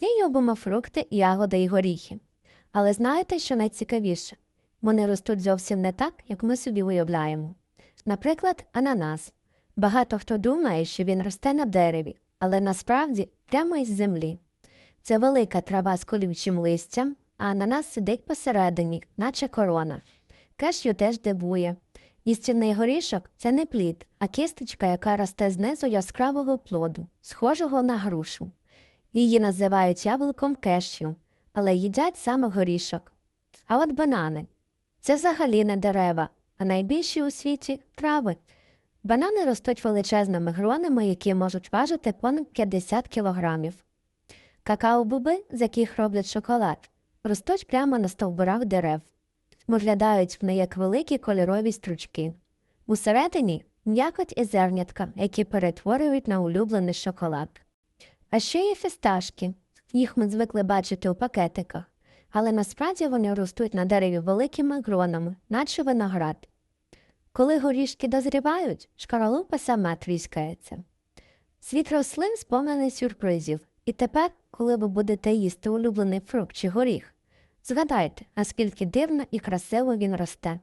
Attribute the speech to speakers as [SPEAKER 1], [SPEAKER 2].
[SPEAKER 1] Ці любимо фрукти, ягоди і горіхи. Але знаєте, що найцікавіше? Вони ростуть зовсім не так, як ми собі уявляємо. Наприклад, ананас. Багато хто думає, що він росте на дереві, але насправді прямо із землі. Це велика трава з колючим листям, а ананас сидить посередині, наче корона. Кешю теж дивує. Істинний горішок це не плід, а кісточка, яка росте знизу яскравого плоду, схожого на грушу. Її називають яблуком кешю, але їдять саме горішок. А от банани це взагалі не дерева, а найбільші у світі трави. Банани ростуть величезними гронами, які можуть важити понад 50 кілограмів. Какао-буби, з яких роблять шоколад, ростуть прямо на стовбурах дерев. Виглядають вони як великі кольорові стручки. Усередині м'якоть і зернятка, які перетворюють на улюблений шоколад. А ще є фісташки. Їх ми звикли бачити у пакетиках, але насправді вони ростуть на дереві великими гронами, наче виноград. Коли горішки дозрівають, шкаралупа сама тріскається. Світ рослин сповнений сюрпризів, і тепер, коли ви будете їсти улюблений фрукт чи горіх, згадайте, наскільки дивно і красиво він росте.